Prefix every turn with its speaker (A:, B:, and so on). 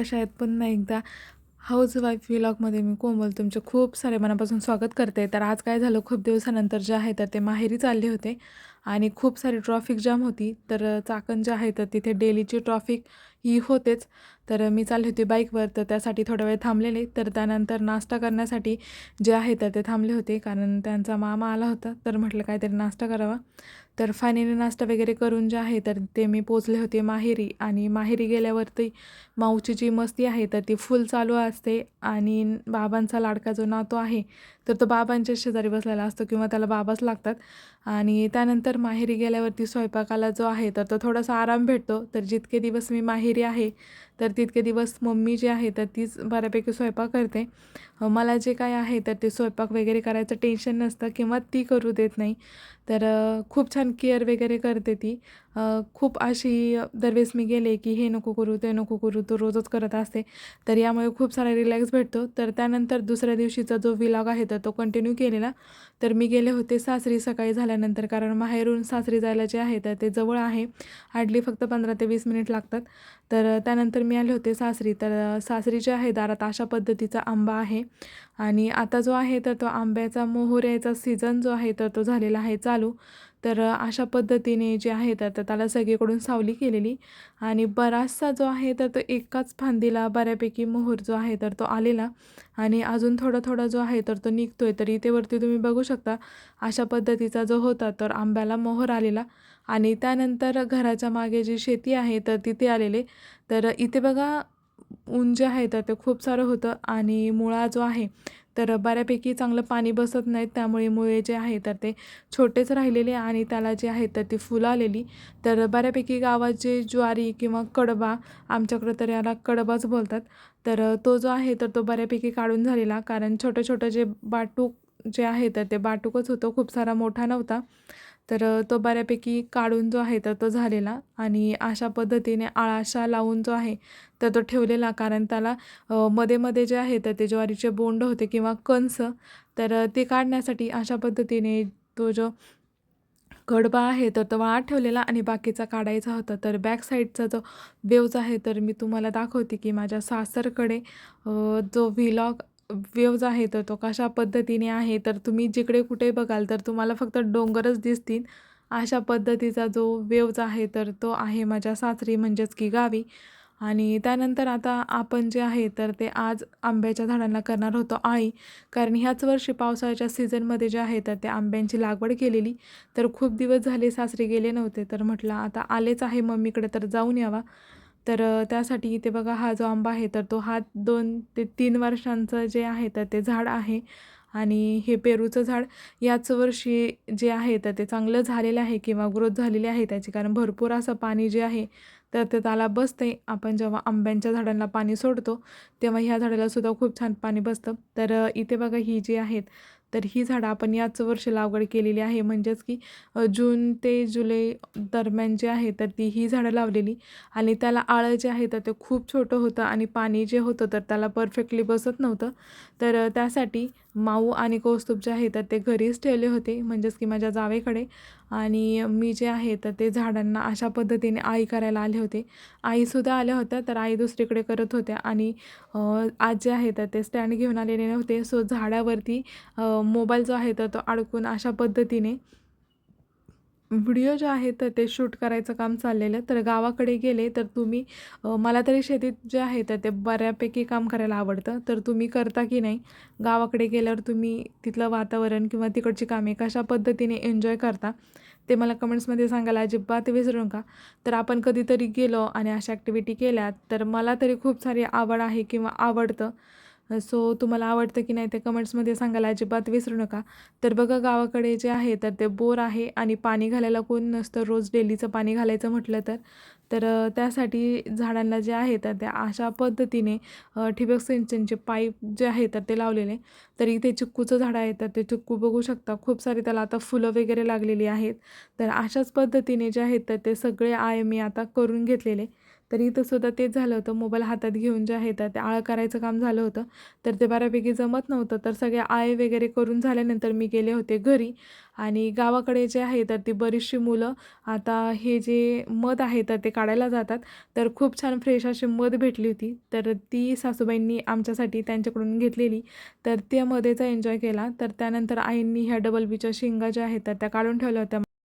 A: कशा आहेत? पुन्हा एकदा हाऊस वाईफ व्लॉगमध्ये मी कोमल तुमचे खूप सारे मनापासून स्वागत करते. तर आज काय झालं? खूप दिवसानंतर जे आहे तर ते माहेरी चालले होते आणि खूप सारी ट्रॉफिक जाम होती. तर चाकण जे आहे तर तिथे डेलीची ट्रॉफिक ही होतेच. तर मी चालले होते बाईकवर तर त्यासाठी थोडा वेळ थांबलेले. तर त्यानंतर नाश्ता करण्यासाठी जे आहे तर ते थांबले होते कारण त्यांचा मामा आला होता. तर म्हटलं काहीतरी नाश्ता करावा. तर फायनली नाश्ता वगैरे करून जे आहे तर ते मी पोचले होते माहेरी. आणि माहेरी गेल्यावरती माऊची जी मस्ती आहे तर ती फुल चालू असते. आणि बाबांचा लाडका जो नातो आहे तर तो बाबांच्या शेजारी बसलेला असतो किंवा त्याला बाबाच लागतात. आणि त्यानंतर माहेरी गेल्यावरती स्वयंपाकाला जो आहे तर तो थोडासा आराम भेटतो. तर जितके दिवस मी माहेरी आहे. तर तितके दिवस मम्मी जी आहे तर तीच बऱ्यापैकी स्वयंपाक करते. मला जे काय आहे तर ते स्वयंपाक वगैरे करायचं टेन्शन नसतं किंवा ती करू देत नाही. तर खूप छान केअर वगैरे करते ती. खूप अशी दरवेळेस मी गेले की हे नको करू ते नको करू तो रोजच करत असते. तर यामुळे खूप सारा रिलॅक्स भेटतो. तर त्यानंतर दुसऱ्या दिवशीचा जो विलॉग आहे तर तो कंटिन्यू केलेला. तर मी गेले होते सासरी सकाळी झाल्यानंतर कारण माहेरून सासरी जायला जे आहे तर ते जवळ आहे. हार्डली फक्त पंधरा ते वीस मिनिट लागतात. तर त्यानंतर मी आले होते सासरी तर सासरी जे आहे दारात अशा पद्धतीचा आंबा आहे. आणि आता जो आहे तर तो आंब्याचा मोहऱ्याचा सीझन जो आहे तर तो झालेला आहे चालू. तर अशा पद्धतीने जे आहे तर त्याला सगळीकडून सावली केलेली. आणि बराचसा जो आहे तर तो एकाच फांदीला बऱ्यापैकी मोहर जो आहे तर तो आलेला. आणि अजून थोडा थोडा जो आहे तर तो निघतो आहे तर इथे वरती तुम्ही बघू शकता अशा पद्धतीचा जो होता तर आंब्याला मोहर आलेला. आणि त्यानंतर घराच्या मागे जी शेती आहे तर तिथे आलेले. तर इथे बघा ऊन जे आहे तर ते खूप सारं होतं. आणि मुळा जो आहे तर बऱ्यापैकी चांगलं पाणी बसत नाहीत त्यामुळे मुळे जे आहे तर ते छोटेच राहिलेले आणि त्याला जे आहे तर ती फुलं आलेली. तर बऱ्यापैकी गावाचे ज्वारी किंवा कडबा आमच्याकडं तर याला कडबाच बोलतात. तर तो जो आहे तर तो बऱ्यापैकी काढून झालेला. कारण छोटं छोटं जे बाटूक जे आहे तर ते बाटूकच होतं. खूप सारा मोठा नव्हता. तर तो बऱ्यापैकी काढून जो आहे तर तो झालेला. आणि अशा पद्धतीने आळाशा लावून जो आहे तर तो ठेवलेला कारण त्याला मध्ये मध्ये जे आहे तर ते ज्वारीचे बोंड होते किंवा कंस तर ते काढण्यासाठी अशा पद्धतीने तो जो कडबा आहे तर तो वाळत ठेवलेला आणि बाकीचा काढायचा होता. तर बॅक साईडचा जो वेव्ज आहे तर मी तुम्हाला दाखवते की माझ्या सासरकडे जो व्हिलॉग वेव्ज आहे तर तो कशा पद्धतीने आहे. तर तुम्ही जिकडे कुठे बघाल तर तुम्हाला फक्त डोंगरच दिसतील. अशा पद्धतीचा जो वेव्ज आहे तर तो आहे माझ्या सासरी म्हणजेच की गावी. आणि त्यानंतर आता आपण जे आहे तर ते आज आंब्याच्या झाडांना करणार होतो आळी कारण ह्याच वर्षी पावसाळ्याच्या सीझनमध्ये जे आहे तर ते आंब्यांची लागवड केलेली. तर खूप दिवस झाले सासरे गेले नव्हते तर म्हटलं आता आलेच आहे मम्मीकडे तर जाऊन यावा. तर त्यासाठी इथे बघा हा जो आंबा आहे तर तो हा दोन ते तीन वर्षांचं जे आहे तर ते झाड आहे. आणि हे पेरूचं झाड याच वर्षी जे आहे तर ते चांगलं झालेलं आहे किंवा ग्रोथ झालेली आहे त्याची. कारण भरपूर असं पाणी जे आहे तर ते त्याला बसते. आपण जेव्हा आंब्यांच्या झाडांना पाणी सोडतो तेव्हा ह्या झाडालासुद्धा खूप छान पाणी बसतं. तर इथे बघा ही जी आहेत तर ही झाडं आपण याच वर्षी लागवड केलेली आहे. म्हणजेच की जून ते जुलै दरम्यान जे आहे तर ती ही झाडं लावलेली. आणि त्याला आळं जे आहे तर ते खूप छोटं होतं आणि पाणी जे होतं तर त्याला परफेक्टली बसत नव्हतं. तर त्यासाठी माऊ आणि कौस्तुभ जे आहे तर ते घरीच ठेवले होते म्हणजेच की माझ्या जावेकडे. आणि मी जे आहे तर ते झाडांना अशा पद्धतीने आई करायला आले होते. आईसुद्धा आल्या होत्या तर आई दुसरीकडे करत होत्या. आणि आज जे आहे तर ते स्टँड घेऊन आलेले नव्हते. सो झाडावरती मोबाईल जो आहे तर तो अडकून अशा पद्धतीने व्हिडिओ जे आहे तर ते शूट करायचं काम चाललेलं तर गावाकडे गेले तर तुम्ही मला तरी शेतीत जे आहे तर ते बऱ्यापैकी काम करायला आवडतं. तर तुम्ही करता की नाही? गावाकडे गेल्यावर तुम्ही तिथलं वातावरण किंवा तिकडची कामे कशा पद्धतीने एन्जॉय करता ते मला कमेंट्समध्ये सांगायला अजिबात विसरू नका. तर आपण कधीतरी गेलो आणि अशा ॲक्टिव्हिटी केल्या तर मला तरी खूप सारी आवड आहे किंवा आवडतं. सो तुम्हाला आवडतं की नाही ते कमेंट्समध्ये सांगायला अजिबात विसरू नका. तर बघा गावाकडे जे आहे तर ते बोर आहे आणि पाणी घालायला कोण नसतं. रोज डेलीचं पाणी घालायचं म्हटलं तर. तर त्यासाठी झाडांना जे आहे तर त्या अशा पद्धतीने ठिबक सिंचनचे पाईप जे आहे तर ते लावलेले. तर इथे चिक्कूचं झाड आहे तर ते चिक्कू बघू शकता. खूप सारे त्याला आता फुलं वगैरे लागलेली आहेत. तर अशाच पद्धतीने जे आहेत तर ते सगळे आय मी आता करून घेतलेले. तर इथंसुद्धा तेच झालं होतं. मोबाईल हातात घेऊन जे आहे तर ते आळ करायचं काम झालं होतं. तर ते बऱ्यापैकी जमत नव्हतं. तर सगळे आळे वगैरे करून झाल्यानंतर मी गेले होते घरी. आणि गावाकडे जे आहे तर ती बरीचशी मुलं आता हे जे मध आहे तर ते काढायला जातात. तर खूप छान फ्रेश अशी मध भेटली होती. तर ती सासूबाईंनी आमच्यासाठी त्यांच्याकडून घेतलेली. तर त्यामध्येचा एन्जॉय केला. तर त्यानंतर आईंनी ह्या डबल बीच्या शेंगा ज्या आहेत तर त्या काढून ठेवल्या होत्या.